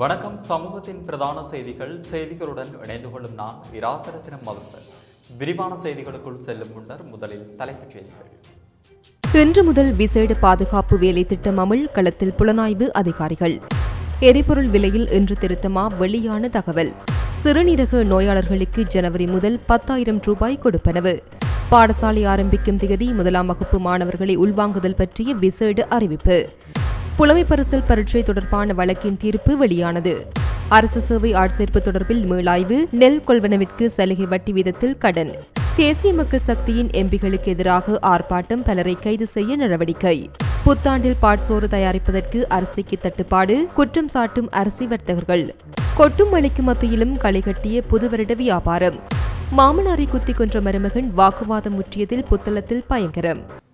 வணக்கம். சமூகத்தின் பிரதான செய்திகள். செய்திகளுடன் இணைந்து கொள்ளும் நான் இராசரத்தினம் மதுசன் விரிவான செய்திகளுக்குள் செல்லும் முன்னர் முதலில் தலைப்புச் செய்திகள். இன்று முதல் விசேட பாதுகாப்பு வேலை திட்டம் அமல். களத்தில் புலனாய்வு அதிகாரிகள். எரிபொருள் விலையில் இன்று திருத்தமா வெளியான தகவல். சிறுநீரக நோயாளர்களுக்கு ஜனவரி முதல் பத்தாயிரம் ரூபாய் கொடுப்பனவு. பாடசாலை ஆரம்பிக்கும் திகதி முதலாம் வகுப்பு மாணவர்களை உள்வாங்குதல் பற்றிய விசேட அறிவிப்பு. புலமை பரிசல் பரீட்சை தொடர்பான வழக்கின் தீர்ப்பு வெளியானது. அரசு சேவை ஆட்சேர்ப்பு தொடர்பில் மீளாய்வு நெல் கொள்வனவிற்கு சலுகை வட்டி வீதத்தில் கடன். தேசிய மக்கள் சக்தியின் எம்பிகளுக்கு எதிராக ஆர்ப்பாட்டம் பலரை கைது செய்ய நடவடிக்கை. புத்தாண்டில் பாட்சோறு தயாரிப்பதற்கு அரிசிக்கு தட்டுப்பாடு குற்றம் சாட்டும் அரிசி வர்த்தகர்கள். கொட்டும் மழைக்கு மத்தியிலும் களை கட்டிய புதுவருட வியாபாரம். மாமனாரை குத்திக் கொன்ற மருமகன் வாக்குவாதம் முற்றியதில் புத்தளத்தில் பயங்கரம்.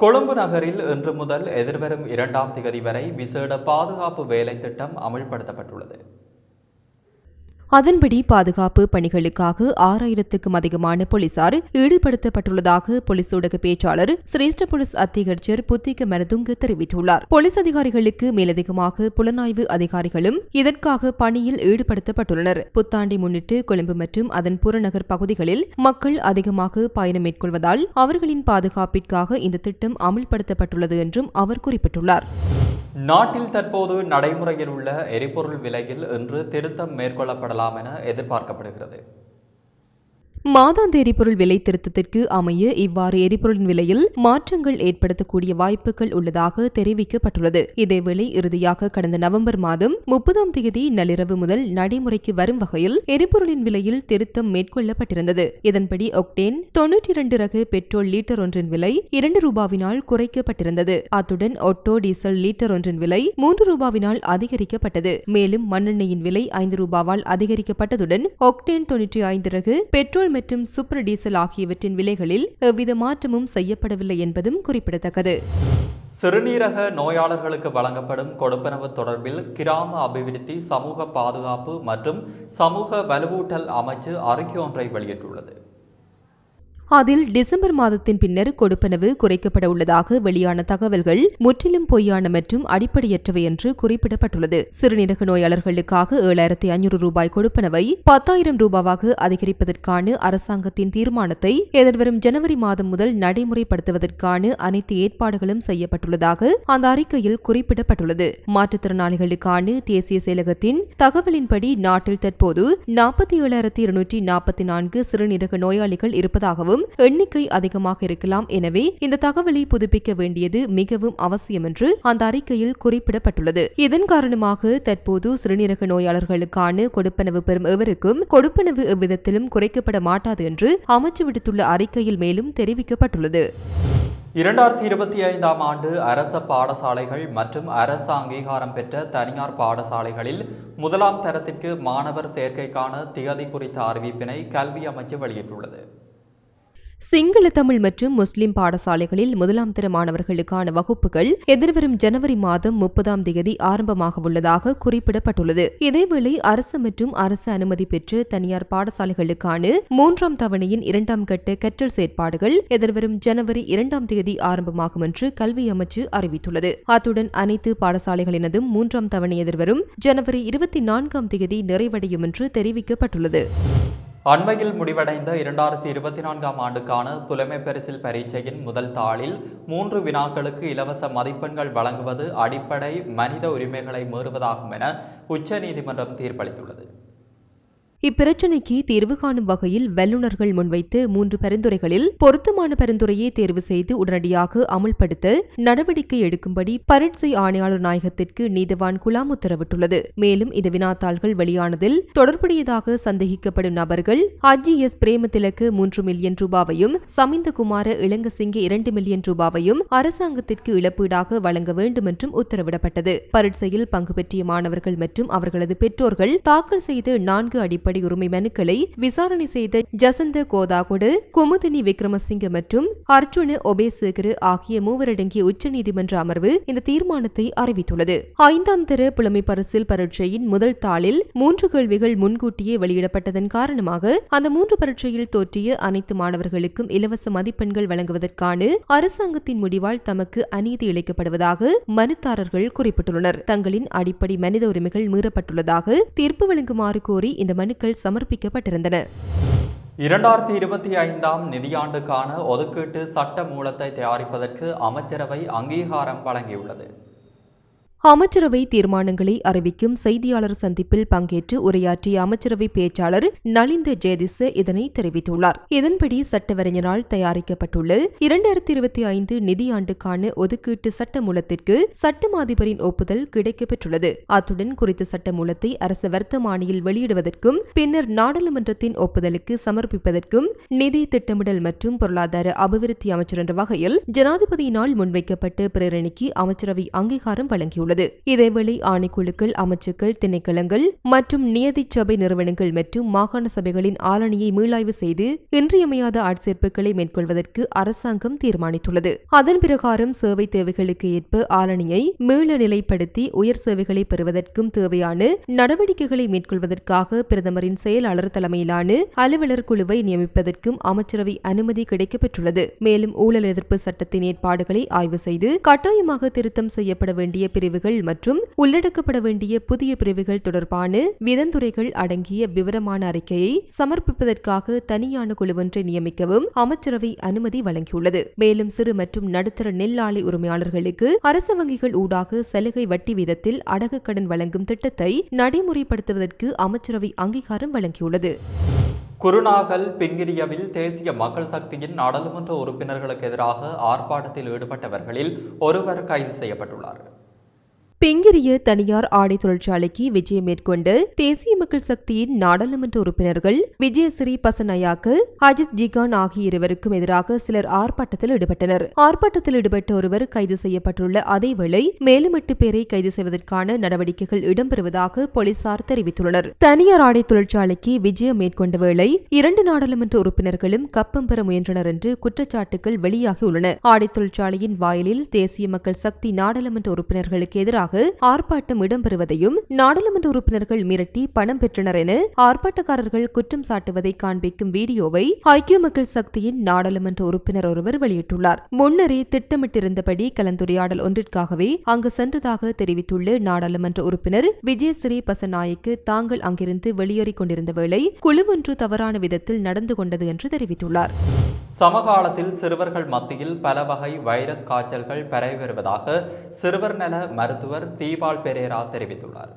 கொழும்பு நகரில் இன்று முதல் எதிர்வரும் இரண்டாம் திகதி வரை விசேட பாதுகாப்பு வேலை திட்டம் அமுல்படுத்தப்பட்டுள்ளது. அதன்படி பாதுகாப்பு பணிகளுக்காக ஆறாயிரத்துக்கும் அதிகமான போலீசார் ஈடுபடுத்தப்பட்டுள்ளதாக போலீஸ் ஊடக பேச்சாளர் சிரேஷ்ட போலீஸ் அத்திகர்ச்சர் புத்திக மனதுங்க தெரிவித்துள்ளார். போலீஸ் அதிகாரிகளுக்கு மேலதிகமாக புலனாய்வு அதிகாரிகளும் இதற்காக பணியில் ஈடுபடுத்தப்பட்டுள்ளனர். புத்தாண்டை முன்னிட்டு கொழும்பு மற்றும் அதன் புறநகர் பகுதிகளில் மக்கள் அதிகமாக பயணம் மேற்கொள்வதால் அவர்களின் பாதுகாப்பிற்காக இந்த திட்டம் அமல்படுத்தப்பட்டுள்ளது என்றும் அவர் குறிப்பிட்டுள்ளார். நாட்டில் தற்போது நடைமுறையில் உள்ள எரிபொருள் விலையில் இன்று திருத்தம் மேற்கொள்ளப்படலாம் என எதிர்பார்க்கப்படுகிறது. மாதாந்த எரிபொருள் விலை திருத்தத்திற்கு அமைய இவ்வாறு எரிபொருளின் விலையில் மாற்றங்கள் ஏற்படுத்தக்கூடிய வாய்ப்புகள் உள்ளதாக தெரிவிக்கப்பட்டுள்ளது. இதேவேளை இறுதியாக கடந்த நவம்பர் மாதம் முப்பதாம் தேதி நள்ளிரவு முதல் நடைமுறைக்கு வரும் வகையில் எரிபொருளின் விலையில் திருத்தம் மேற்கொள்ளப்பட்டிருந்தது. இதன்படி ஒக்டேன் தொன்னூற்றி இரண்டு ரக பெட்ரோல் லீட்டர் ஒன்றின் விலை இரண்டு ரூபாவினால் குறைக்கப்பட்டிருந்தது. அத்துடன் ஒட்டோ டீசல் லீட்டர் ஒன்றின் விலை மூன்று ரூபாவினால் அதிகரிக்கப்பட்டது. மேலும் மண்ணெண்ணெயின் விலை ஐந்து ரூபாவால் அதிகரிக்கப்பட்டதுடன் ஒக்டேன் தொன்னூற்றி ஐந்து ரகு பெட்ரோல் மற்றும் சூப்பர் டீசல் ஆகியவற்றின் விலைகளில் எவ்வித மாற்றமும் செய்யப்படவில்லை என்பதும் குறிப்பிடத்தக்கது. சிறுநீரக நோயாளர்களுக்கு வழங்கப்படும் கொடுப்பனவு தொடர்பில் கிராம அபிவிருத்தி சமூக பாதுகாப்பு மற்றும் சமூக வலுவூட்டல் அமைச்சு அறிக்கை ஒன்றை வெளியிட்டுள்ளது. அதில் டிசம்பர் மாதத்தின் பின்னர் கொடுப்பனவு குறைக்கப்பட உள்ளதாக வெளியான தகவல்கள் முற்றிலும் பொய்யான மற்றும் அடிப்படையற்றவை என்று குறிப்பிடப்பட்டுள்ளது. சிறுநீரக நோயாளர்களுக்காக ஏழாயிரத்தி ஐநூறு ரூபாய் கொடுப்பனவை பத்தாயிரம் ரூபாவாக அதிகரிப்பதற்கான அரசாங்கத்தின் தீர்மானத்தை எதிர்வரும் ஜனவரி மாதம் முதல் நடைமுறைப்படுத்துவதற்கான அனைத்து ஏற்பாடுகளும் செய்யப்பட்டுள்ளதாக அந்த அறிக்கையில் குறிப்பிடப்பட்டுள்ளது. மாற்றுத்திறனாளிகளுக்கான தேசிய செயலகத்தின் தகவலின்படி நாட்டில் தற்போது நாற்பத்தி ஏழாயிரத்தி இருநூற்றி நாற்பத்தி நான்கு சிறுநீரக நோயாளிகள் இருப்பதாகவும் மிகவும் எண்ணிக்கை அதிகமாக இருக்கலாம். எனவே இந்த தகவலை புதுப்பிக்க வேண்டியது மிகவும் அவசியம் என்று அந்த அறிக்கையில் குறிப்பிடப்பட்டுள்ளது. இதன் காரணமாக தற்போது சிறுநீரக நோயாளர்களுக்கான கொடுப்பனவு பெறும் எவருக்கும் கொடுப்பனவு எவ்விதத்திலும் குறைக்கப்பட மாட்டாது என்று அமைச்சு விடுத்துள்ள அறிக்கையில் மேலும் தெரிவிக்கப்பட்டுள்ளது. இரண்டாயிரத்தி இருபத்தி ஐந்தாம் ஆண்டு அரச பாடசாலைகள் மற்றும் அரசு அங்கீகாரம் பெற்ற தனியார் பாடசாலைகளில் முதலாம் தரத்திற்கு மாணவர் சேர்க்கைக்கான திகதி குறித்த அறிவிப்பினை கல்வி அமைச்சு வெளியிட்டுள்ளது. சிங்கள தமிழ் மற்றும் முஸ்லிம் பாடசாலைகளில் முதலாம் தர மாணவர்களுக்கான வகுப்புகள் எதிர்வரும் ஜனவரி மாதம் முப்பதாம் தேதி ஆரம்பமாக உள்ளதாக குறிப்பிடப்பட்டுள்ளது. இதேவேளை அரசு மற்றும் அரசு அனுமதி பெற்று தனியார் பாடசாலைகளுக்கான மூன்றாம் தவணையின் இரண்டாம் கட்ட கற்றல் செயற்பாடுகள் எதிர்வரும் ஜனவரி இரண்டாம் தேதி ஆரம்பமாகும் என்று கல்வி அமைச்சு அறிவித்துள்ளது. அத்துடன் அனைத்து பாடசாலைகளினதும் மூன்றாம் தவணை எதிர்வரும் ஜனவரி இருபத்தி நான்காம் தேதி நிறைவடையும் என்று தெரிவிக்கப்பட்டுள்ளது. அண்மையில் முடிவடைந்த இரண்டாயிரத்தி இருபத்தி நான்காம் ஆண்டுக்கான புலமை பரிசில் பரீட்சையின் முதல் தாளில் மூன்று வினாக்களுக்கு இலவச மதிப்பெண்கள் வழங்குவது அடிப்படை மனித உரிமைகளை மீறுவதாகும் என உச்சநீதிமன்றம் தீர்ப்பளித்துள்ளது. இப்பிரச்சினைக்கு தீர்வு காணும் வகையில் வல்லுநர்கள் முன்வைத்து மூன்று பரிந்துரைகளில் பொருத்தமான பரிந்துரையை தேர்வு செய்து உடனடியாக அமுல்படுத்த நடவடிக்கை எடுக்கும்படி பரீட்சை ஆணையாளர் நாயகத்திற்கு நீதவான் குலாம் உத்தரவிட்டுள்ளது. மேலும் இந்த வினாத்தாள்கள் வெளியானதில் தொடர்புடையதாக சந்தேகிக்கப்படும் நபர்கள் அஜி எஸ் பிரேமதிலக்கு மூன்று மில்லியன் ரூபாவையும் சமிந்தகுமார இளங்கசிங்க இரண்டு மில்லியன் ரூபாவையும் அரசாங்கத்திற்கு இழப்பீடாக வழங்க வேண்டும் என்றும் உத்தரவிடப்பட்டது. பரீட்சையில் பங்கு பெற்றிய மாணவர்கள் மற்றும் அவர்களது பெற்றோர்கள் தாக்கல் செய்த நான்கு அடிப்படை உரிமை மனுக்களை விசாரணை செய்த ஜசந்த கோதாகுடு குமுதினி விக்ரமசிங்க மற்றும் அர்ஜுன ஒபேசேகரு ஆகிய மூவரடங்கிய உச்சநீதிமன்ற அமர்வு இந்த தீர்மானத்தை அறிவித்துள்ளது. ஐந்தாம் தர புலமை பரிசில் பரீட்சையின் முதல் தாளில் மூன்று கேள்விகள் முன்கூட்டியே வெளியிடப்பட்டதன் காரணமாக அந்த மூன்று பரீட்சையில் தோற்றிய அனைத்து மாணவர்களுக்கும் இலவச மதிப்பெண்கள் வழங்குவதற்கான அரசாங்கத்தின் முடிவால் தமக்கு அநீதி இழைக்கப்படுவதாக மனுதாரர்கள் குறிப்பிட்டுள்ளனர். தங்களின் அடிப்படை மனித உரிமைகள் மீறப்பட்டுள்ளதாக தீர்ப்பு வழங்குமாறு கோரி இந்த மனு மனுக்கள் சமர்ப்பிக்கப்பட்டிருந்தன. இரண்டாயிரத்தி இருபத்தி ஐந்தாம் நிதியாண்டுக்கான ஒதுக்கீட்டு சட்ட மூலத்தை தயாரிப்பதற்கு அமைச்சரவை அங்கீகாரம் வழங்கியுள்ளது. அமைச்சரவை தீர்மானங்களை அறிவிக்கும் செய்தியாளர் சந்திப்பில் பங்கேற்று உரையாற்றிய அமைச்சரவை பேச்சாளர் நலிந்த ஜெயதிச இதனை தெரிவித்துள்ளார். இதன்படி சட்டவரைஞரால் தயாரிக்கப்பட்டுள்ள இரண்டாயிரத்தி இருபத்தி ஐந்து நிதியாண்டுக்கான ஒதுக்கீட்டு சட்ட மூலத்திற்கு அதிபரின் ஒப்புதல் கிடைக்கப்பெற்றுள்ளது. அத்துடன் குறித்த சட்ட மூலத்தை அரசு வர்த்தமானியில் வெளியிடுவதற்கும் பின்னர் நாடாளுமன்றத்தின் ஒப்புதலுக்கு சமர்ப்பிப்பதற்கும் நிதி திட்டமிடல் மற்றும் பொருளாதார அபிவிருத்தி அமைச்சர் என்ற வகையில் ஜனாதிபதியினால் முன்வைக்கப்பட்ட பிரேரணிக்கு அமைச்சரவை அங்கீகாரம் வழங்கியுள்ளது. இதேவேளை ஆணைக்குழுக்கள் அமைச்சுக்கள் திணைக்களங்கள் மற்றும் நியதி சபை நிறுவனங்கள் மற்றும் மாகாண சபைகளின் ஆளணியை மீளாய்வு செய்து இன்றியமையாத ஆட்சேர்ப்புகளை மேற்கொள்வதற்கு அரசாங்கம் தீர்மானித்துள்ளது. அதன் பிரகாரம் சேவை தேவைகளுக்கு ஏற்ப ஆளணியை மீள நிலைப்படுத்தி உயர் சேவைகளை பெறுவதற்கும் தேவையான நடவடிக்கைகளை மேற்கொள்வதற்காக பிரதமரின் செயலாளர் தலைமையிலான அலுவலர் குழுவை நியமிப்பதற்கும் அமைச்சரவை அனுமதி கிடைக்கப்பெற்றுள்ளது. மேலும் ஊழல் எதிர்ப்பு சட்டத்தின் ஏற்பாடுகளை ஆய்வு செய்து கட்டாயமாக திருத்தம் செய்யப்பட வேண்டிய பிரிவு பிரிவுகள் மற்றும் உள்ளடக்கப்பட வேண்டிய புதிய பிரிவுகள் தொடர்பான விதந்துரைகள் அடங்கிய விவரமான அறிக்கையை சமர்ப்பிப்பதற்காக தனியான குழுவொன்றை நியமிக்கவும் அமைச்சரவை அனுமதி வழங்கியுள்ளது. மேலும் சிறு மற்றும் நடுத்தர நெல் ஆலை உரிமையாளர்களுக்கு அரசு வங்கிகள் ஊடாக சலுகை வட்டி வீதத்தில் அடகு கடன் வழங்கும் திட்டத்தை நடைமுறைப்படுத்துவதற்கு அமைச்சரவை அங்கீகாரம் வழங்கியுள்ளது. குருநாகல் பிங்கிரியவில் தேசிய மக்கள் சக்தியின் நாடாளுமன்ற உறுப்பினர்களுக்கு எதிராக ஆர்ப்பாட்டத்தில் ஈடுபட்டவர்களில் ஒருவர் கைது செய்யப்பட்டுள்ளார். பெங்கிரிய தனியார் ஆடை தொழிற்சாலைக்கு விஜயம் மேற்கொண்டு தேசிய மக்கள் சக்தியின் நாடாளுமன்ற உறுப்பினர்கள் விஜயஸ்ரீ பசநயாக்கு அஜித் ஜிகான் ஆகிய இருவருக்கும் எதிராக சிலர் ஆர்ப்பாட்டத்தில் ஈடுபட்டனர். ஆர்ப்பாட்டத்தில் ஈடுபட்ட ஒருவர் கைது செய்யப்பட்டுள்ள அதேவேளை மேலும் எட்டு பேரை கைது செய்வதற்கான நடவடிக்கைகள் இடம்பெறுவதாக போலீசார் தெரிவித்துள்ளனர். தனியார் ஆடை தொழிற்சாலைக்கு விஜயம் மேற்கொண்ட வேளை இரண்டு நாடாளுமன்ற உறுப்பினர்களும் கப்பம் பெற முயன்றனர் என்று குற்றச்சாட்டுகள் வெளியாகியுள்ளன ஆடை தொழிற்சாலையின் வாயிலில் தேசிய மக்கள் சக்தி நாடாளுமன்ற உறுப்பினர்களுக்கு எதிராக ஆர்ப்பாட்டம் இடம்பெறுவதையும் நாடாளுமன்ற உறுப்பினர்கள் மிரட்டி பணம் பெற்றனர் என ஆர்ப்பாட்டக்காரர்கள் குற்றம் சாட்டுவதை காண்பிக்கும் வீடியோவை ஐக்கிய மக்கள் சக்தியின் நாடாளுமன்ற உறுப்பினர் ஒருவர் வெளியிட்டுள்ளார். முன்னரே திட்டமிட்டிருந்தபடி கலந்துரையாடல் ஒன்றிற்காகவே அங்கு சென்றதாக தெரிவித்துள்ள நாடாளுமன்ற உறுப்பினர் விஜயஸ்ரீ பசநாயக்கு தாங்கள் அங்கிருந்து வெளியேறிக் கொண்டிருந்த வேளை குழுவொன்று தவறான விதத்தில் நடந்து கொண்டது என்று தெரிவித்துள்ளார். சமகாலத்தில் சிறுவர்கள் மத்தியில் பல வகை வைரஸ் காய்ச்சல்கள் பரவி வருவதாக சிறுவர் நல மருத்துவர் தீபால் பெரேரா தெரிவித்துள்ளார்.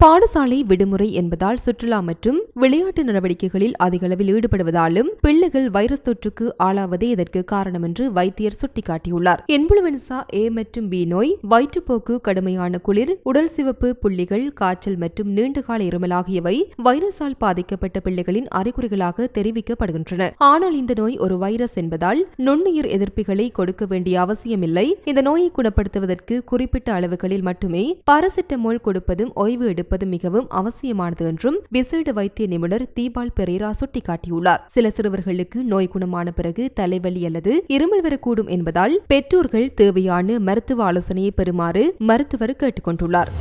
பாடசாலை விடுமுறை என்பதால் சுற்றுலா மற்றும் விளையாட்டு நடவடிக்கைகளில் அதிகளவில் ஈடுபடுவதாலும் பிள்ளைகள் வைரஸ் தொற்றுக்கு ஆளாவதே இதற்கு காரணம் என்று வைத்தியர் சுட்டிக்காட்டியுள்ளார். இன்ஃபுளுவென்சா ஏ மற்றும் பி நோய் வயிற்றுப்போக்கு கடுமையான குளிர் உடல் சிவப்பு புள்ளிகள் காய்ச்சல் மற்றும் நீண்டகால இருமல் ஆகியவை வைரஸால் பாதிக்கப்பட்ட பிள்ளைகளின் அறிகுறிகளாக தெரிவிக்கப்படுகின்றன. ஆனால் இந்த நோய் ஒரு வைரஸ் என்பதால் நுண்ணுயிர் எதிர்ப்பிகளை கொடுக்க வேண்டிய அவசியமில்லை. இந்த நோயை குணப்படுத்துவதற்கு குறிப்பிட்ட அளவுகளில் மட்டுமே பாரசிட்டமோல் கொடுப்பதும் ஓய்வு எடுப்பது மிகவும் அவசியமானது என்றும் விசேட வைத்திய நிபுணர் தீபால் பெரேரா சுட்டிக்காட்டியுள்ளார். சில சிறுவர்களுக்கு நோய் குணமான பிறகு தலைவலி அல்லது இருமல் வரக்கூடும் என்பதால் பெற்றோர்கள் தேவையான மருத்துவ ஆலோசனையை பெறுமாறு மருத்துவர் கேட்டுக்கொண்டுள்ளார்.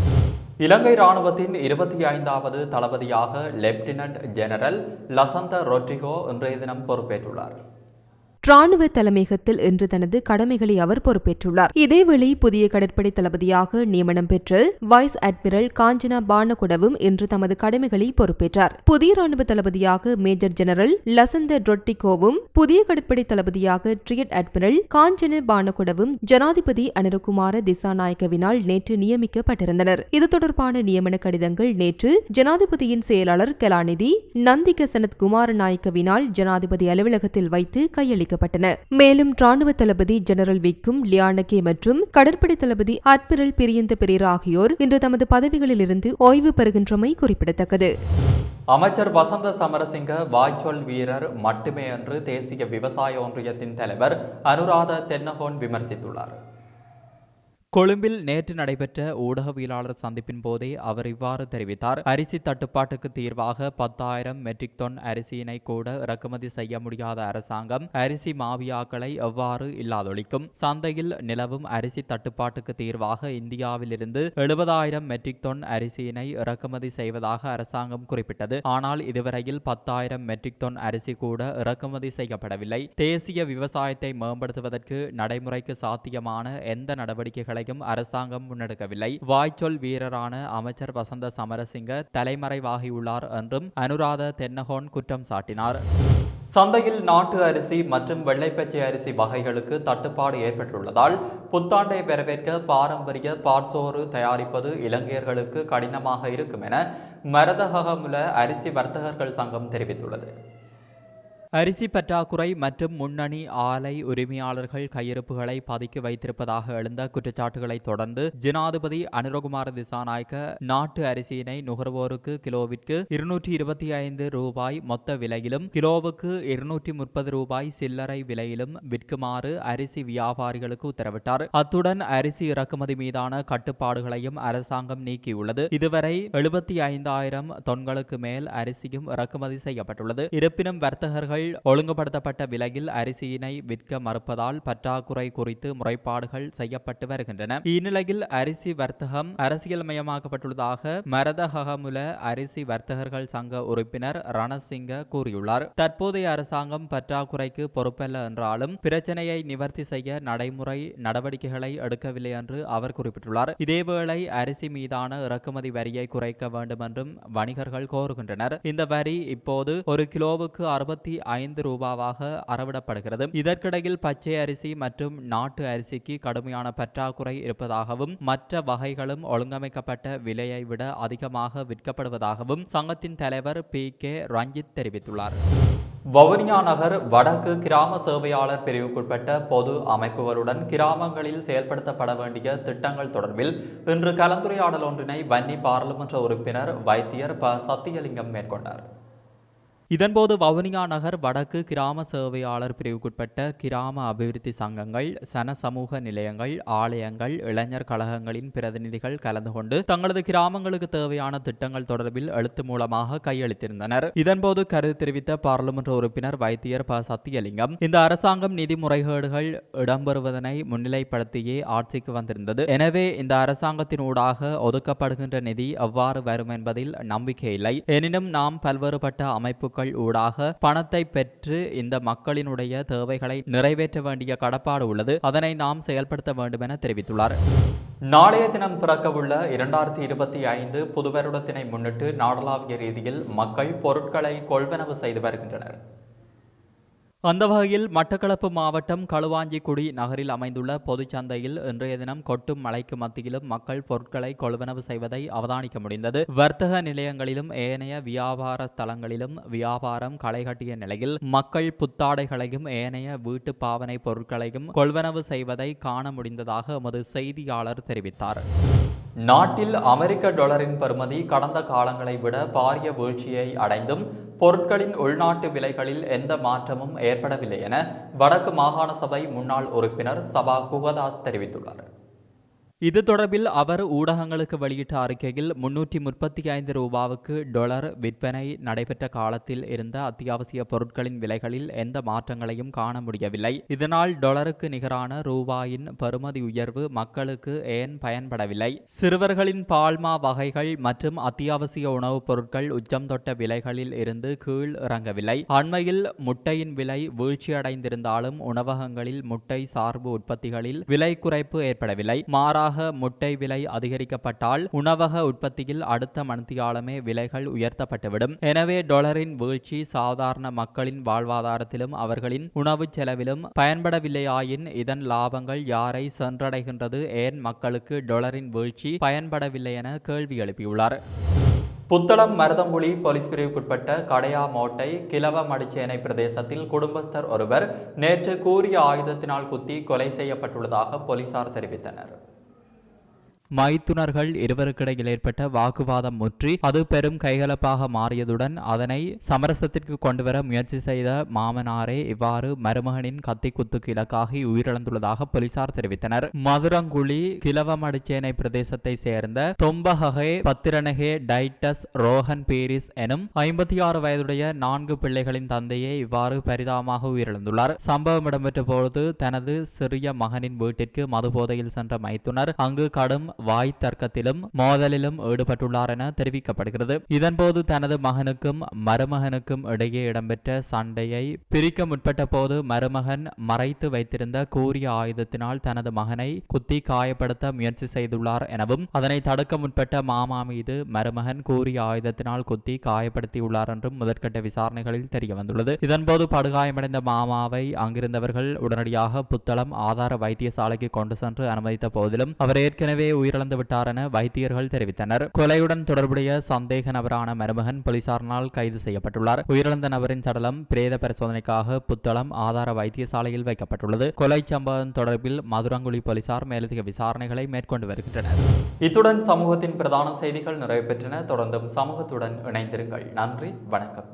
இலங்கை ராணுவத்தின் இருபத்தி ஐந்தாவது தளபதியாக லெப்டினன்ட் ஜெனரல் லசந்த ரொட்ரிகோ இன்றைய தினம் பொறுப்பேற்றுள்ளார். ராணுவ தலைமையகத்தில் இன்று தனது கடமைகளை அவர் பொறுப்பேற்றுள்ளார். இதேவேளை புதிய கடற்படை தளபதியாக நியமனம் பெற்று வைஸ் அட்மிரல் காஞ்சனா பானகுடவும் இன்று தமது கடமைகளை பொறுப்பேற்றார். புதிய ராணுவ தளபதியாக மேஜர் ஜெனரல் லசந்த ட்ரொட்டிகோவும் புதிய கடற்படை தளபதியாக ட்ரியட் அட்மிரல் காஞ்சன பானகுடவும் ஜனாதிபதி அனருகுமார திசாநாயக்கவினால் நேற்று நியமிக்கப்பட்டிருந்தனர். இது தொடர்பான நியமன கடிதங்கள் நேற்று ஜனாதிபதியின் செயலாளர் கலாநிதி நந்திக சனத் குமாரநாயக்கவினால் ஜனாதிபதி அலுவலகத்தில் வைத்து கையளிக்கப்பட்டன மேலும் ராணுவ தளபதி ஜெனரல் விக்கும் லியானகே மற்றும் கடற்படை தளபதி அட்மிரல் பிரியந்த பெரேரா ஆகியோர் இன்று தமது பதவிகளிலிருந்து ஓய்வு பெறுகின்றமை குறிப்பிடத்தக்கது. அமைச்சர் வசந்த சமரசிங்க வாய்ச்சொல் வீரர் மட்டுமே என்று தேசிய விவசாய ஒன்றியத்தின் தலைவர் அனுராத தென்னகோன் விமர்சித்துள்ளார். கொழும்பில் நேற்று நடைபெற்ற ஊடகவியலாளர் சந்திப்பின் போதே அவர் இவ்வாறு தெரிவித்தார். அரிசி தட்டுப்பாட்டுக்கு தீர்வாக பத்தாயிரம் மெட்ரிக் டன் அரிசியினை கூட இறக்குமதி செய்ய முடியாத அரசாங்கம் அரிசி மாவியாக்களை எவ்வாறு இல்லாதொழிக்கும்? சந்தையில் நிலவும் அரிசி தட்டுப்பாட்டுக்கு தீர்வாக இந்தியாவிலிருந்து எழுபதாயிரம் மெட்ரிக் டன் அரிசியினை இறக்குமதி செய்வதாக அரசாங்கம் குறிப்பிட்டது. ஆனால் இதுவரையில் பத்தாயிரம் மெட்ரிக் டன் அரிசி கூட இறக்குமதி செய்யப்படவில்லை. தேசிய விவசாயத்தை மேம்படுத்துவதற்கு நடைமுறைக்கு சாத்தியமான எந்த நடவடிக்கைகளை நடவடிக்கைகளையும் அரசாங்கம் முன்னெடுக்கவில்லை. வாய்ச்சொல் வீரரான அமைச்சர் வசந்த சமரசிங்க தலைமறைவாகியுள்ளார் என்றும் அனுராத தென்னகோன் குற்றம் சாட்டினார். சந்தையில் நாட்டு அரிசி மற்றும் வெள்ளைப்பச்சை அரிசி வகைகளுக்கு தட்டுப்பாடு ஏற்பட்டுள்ளதால் புத்தாண்டை வரவேற்க பாரம்பரிய பாட்சோறு தயாரிப்பது இலங்கையர்களுக்கு கடினமாக இருக்கும் என மரதகமுல அரிசி வர்த்தகர்கள் சங்கம் தெரிவித்துள்ளது. அரிசி பற்றாக்குறை மற்றும் முன்னணி ஆலை உரிமையாளர்கள் கையிருப்புகளை பதுக்கி வைத்திருப்பதாக எழுந்த குற்றச்சாட்டுகளை தொடர்ந்து ஜனாதிபதி அனுரகுமார திசாநாயக்க நாட்டு அரிசியினை நுகர்வோருக்கு கிலோவிற்கு இருநூற்றி இருபத்தி ஐந்து ரூபாய் மொத்த விலையிலும் கிலோவுக்கு இருநூற்றி முப்பது ரூபாய் சில்லறை விலையிலும் விற்குமாறு அரிசி வியாபாரிகளுக்கு உத்தரவிட்டார். அத்துடன் அரிசி இறக்குமதி மீதான கட்டுப்பாடுகளையும் அரசாங்கம் நீக்கியுள்ளது. இதுவரை எழுபத்தி ஐந்தாயிரம் தொன்களுக்கு மேல் அரிசியும் இறக்குமதி செய்யப்பட்டுள்ளது. இருப்பினும் வர்த்தகர்கள் ஒழுங்குபடுத்தப்பட்ட விலையில் அரிசியினை விற்க மறுப்பதால் பற்றாக்குறை குறித்து முறைப்பாடுகள் செய்யப்பட்டு வருகின்றன. இந்நிலையில் அரிசி வர்த்தகம் அரசியல்மயமாக்கப்பட்டுள்ளதாக மரதகமுல அரிசி வர்த்தகர்கள் சங்க உறுப்பினர் ரணசிங்க கூறியுள்ளார். தற்போதைய அரசாங்கம் பற்றாக்குறைக்கு பொறுப்பல்ல என்றாலும் பிரச்சனையை நிவர்த்தி செய்ய நடைமுறை நடவடிக்கைகளை எடுக்கவில்லை என்று அவர் குறிப்பிட்டுள்ளார். இதேவேளை அரிசி மீதான இறக்குமதி வரியை குறைக்க வேண்டும் என்றும் வணிகர்கள் கோருகின்றனர். இந்த வரி இப்போது ஒரு கிலோவுக்கு அறுபத்தி ஐந்து ரூபாவாக அறவிடப்படுகிறது. இதற்கிடையில் பச்சை அரிசி மற்றும் நாட்டு அரிசிக்கு கடுமையான பற்றாக்குறை இருப்பதாகவும் மற்ற வகைகளும் ஒழுங்கமைக்கப்பட்ட விலையை விட அதிகமாக விற்கப்படுவதாகவும் சங்கத்தின் தலைவர் பி. கே. ரஞ்சித் தெரிவித்துள்ளார். வவுனியா நகர் வடக்கு கிராம சேவையாளர் பிரிவுக்குட்பட்ட பொது அமைப்புகளுடன் கிராமங்களில் செயல்படுத்தப்பட வேண்டிய திட்டங்கள் தொடர்பில் இன்று கலந்துரையாடல் ஒன்றினை வன்னி பாராளுமன்ற உறுப்பினர் வைத்தியர் ப. சத்தியலிங்கம் மேற்கொண்டார். இதன்போது வவுனியா நகர் வடக்கு கிராம சேவையாளர் பிரிவுக்குட்பட்ட கிராம அபிவிருத்தி சங்கங்கள் சன சமூக நிலையங்கள் ஆலயங்கள் இளைஞர் கழகங்களின் பிரதிநிதிகள் கலந்து கொண்டு தங்களது கிராமங்களுக்கு தேவையான திட்டங்கள் தொடர்பில் எழுத்து மூலமாக கையளித்திருந்தனர். இதன்போது கருத்து தெரிவித்த பாராளுமன்ற உறுப்பினர் வைத்தியர் ப. சத்தியலிங்கம் இந்த அரசாங்கம் நிதி முறைகேடுகள் இடம்பெறுவதனை முன்னிலைப்படுத்தியே ஆட்சிக்கு வந்திருந்தது. எனவே இந்த அரசாங்கத்தின் ஊடாக ஒதுக்கப்படுகின்ற நிதி எவ்வாறு வரும் என்பதில் நம்பிக்கை இல்லை. எனினும் நாம் பல்வேறுபட்ட அமைப்பு அமைப்புகள் ஊடாக பணத்தை பெற்று இந்த மக்களினுடைய தேவைகளை நிறைவேற்ற வேண்டிய கடப்பாடு உள்ளது. அதனை நாம் செயல்படுத்த வேண்டும் என தெரிவித்துள்ளார். நாளைய தினம் பிறக்கவுள்ள இரண்டாயிரத்தி இருபத்தி ஐந்து புது வருடத்தினை முன்னிட்டு நாடளாவிய ரீதியில் மக்கள் பொருட்களை கொள்வனவு செய்து வருகின்றனர். அந்த வகையில் மட்டக்களப்பு மாவட்டம் களுவாஞ்சிக்குடி நகரில் அமைந்துள்ள பொதுச்சந்தையில் இன்றைய தினம் கொட்டும் மழைக்கு மத்தியிலும் மக்கள் பொருட்களை கொள்வனவு செய்வதை அவதானிக்க முடிந்தது. வர்த்தக நிலையங்களிலும் ஏனைய வியாபார ஸ்தலங்களிலும் வியாபாரம் களைகட்டிய நிலையில் மக்கள் புத்தாடைகளையும் ஏனைய வீட்டு பாவனை பொருட்களையும் கொள்வனவு செய்வதை காண முடிந்ததாக எமது செய்தியாளர் தெரிவித்தார். நாட்டில் அமெரிக்க டாலரின் பெறுமதி கடந்த காலங்களை விட பாரிய வீழ்ச்சியை அடைந்தும் பொருட்களின் உள்நாட்டு விலைகளில் எந்த மாற்றமும் ஏற்படவில்லை என வடக்கு மாகாண சபை முன்னாள் உறுப்பினர் சபா குகதாஸ் தெரிவித்துள்ளார். இது தொடர்பில் அவர் ஊடகங்களுக்கு வெளியிட்ட அறிக்கையில் முன்னூற்றி முப்பத்தி ஐந்து ரூபாவுக்கு டொலர் விற்பனை நடைபெற்ற காலத்தில் இருந்த அத்தியாவசிய பொருட்களின் விலைகளில் எந்த மாற்றங்களையும் காண முடியவில்லை. இதனால் டொலருக்கு நிகரான ரூபாயின் பெறுமதி உயர்வு மக்களுக்கு ஏன் பயன்படவில்லை? சிறுவர்களின் பால்மா வகைகள் மற்றும் அத்தியாவசிய உணவுப் பொருட்கள் உச்சம் தொட்ட விலைகளில் இருந்து கீழ் இறங்கவில்லை. அண்மையில் முட்டையின் விலை வீழ்ச்சியடைந்திருந்தாலும் உணவகங்களில் முட்டை சார்பு உற்பத்திகளில் விலை குறைப்பு ஏற்படவில்லை. மாறாக முட்டை விலை அதிகரிக்கப்பட்டால் உணவக உற்பத்தியில் அடுத்த மணித்தியாலமே விலைகள் உயர்த்தப்பட்டுவிடும். எனவே டொலரின் வீழ்ச்சி சாதாரண மக்களின் வாழ்வாதாரத்திலும் அவர்களின் உணவு செலவிலும் பயன்படவில்லையாயின் இதன் லாபங்கள் யாரை சென்றடைகின்றது ஏன் மக்களுக்கு டொலரின் வீழ்ச்சி பயன்படவில்லை என கேள்வி எழுப்பியுள்ளார். புத்தளம் மருதங்குழி போலீஸ் பிரிவுக்குட்பட்ட கடையா மோட்டை கிழவ மடிச்சேனை பிரதேசத்தில் குடும்பஸ்தர் ஒருவர் நேற்று கூறிய ஆயுதத்தினால் குத்தி கொலை செய்யப்பட்டுள்ளதாக போலீசார் தெரிவித்தனர். மைத்துனர்கள் இருவருக்கிடையில் ஏற்பட்ட வாக்குவாதம் முற்றி அது பெரும் கைகலப்பாக மாறியதுடன் அதனை சமரசத்திற்கு கொண்டுவர முயற்சி செய்த மாமனாரே இவ்வாறு மருமகனின் கத்தி குத்துக்கு இலக்காகி உயிரிழந்துள்ளதாக போலீசார் தெரிவித்தனர். மதுரங்குழி கிழவமடிச்சேனை பிரதேசத்தை சேர்ந்த தொம்பககே பத்திரனகே டைட்டஸ் ரோஹன் பீரிஸ் எனும் ஐம்பத்தி ஆறு வயதுடைய நான்கு பிள்ளைகளின் தந்தையே இவ்வாறு பரிதாபமாக உயிரிழந்துள்ளார். சம்பவம் இடம்பெற்ற பொழுது தனது சிறிய மகனின் வீட்டிற்கு மது போதையில் சென்ற மைத்துனர் அங்கு கடும் வாய் தர்க்கத்திலும் மோதலிலும் ஈடுபட்டுள்ளார் என தெரிவிக்கப்படுகிறது. இதன்போது தனது மகனுக்கும் மருமகனுக்கும் இடையே இடம்பெற்ற சண்டையை பிரிக்க முற்பட்ட போது மருமகன் மறைத்து வைத்திருந்த கூறிய ஆயுதத்தினால் தனது மகனை குத்தி காயப்படுத்த முயற்சி செய்துள்ளார் எனவும் அதனை தடுக்க முற்பட்ட மாமா மீது மருமகன் கூறிய ஆயுதத்தினால் குத்தி காயப்படுத்தியுள்ளார் என்றும் முதற்கட்ட விசாரணைகளில் தெரிய வந்துள்ளது இதன்போது படுகாயமடைந்த மாமாவை அங்கிருந்தவர்கள் உடனடியாக புத்தளம் ஆதார வைத்தியசாலைக்கு கொண்டு சென்று அனுமதித்த போதிலும் அவர் ஏற்கனவே உயிரிழந்து விட்டார் என வைத்தியர்கள் தெரிவித்தனர். கொலையுடன் தொடர்புடைய சந்தேக நபரான மருமகன் போலீசாரினால் கைது செய்யப்பட்டுள்ளார். உயிரிழந்த நபரின் சடலம் பிரேத பரிசோதனைக்காக புத்தளம் ஆதார வைத்தியசாலையில் வைக்கப்பட்டுள்ளது. கொலை சம்பவம் தொடர்பில் மதுரங்குழி போலீசார் மேலதிக விசாரணைகளை மேற்கொண்டு வருகின்றனர். இத்துடன் சமூகத்தின் பிரதான செய்திகள் நிறைவு பெற்றன தொடர்ந்தும் சமூகத்துடன் இணைந்திருங்கள். நன்றி. வணக்கம்.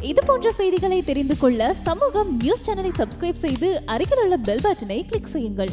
இது போன்ற செய்திகளை தெரிந்து கொள்ள சமூகம் நியூஸ் சேனலை சப்ஸ்கிரைப் செய்து அருகில் உள்ள பெல் பட்டனை கிளிக் செய்யுங்கள்.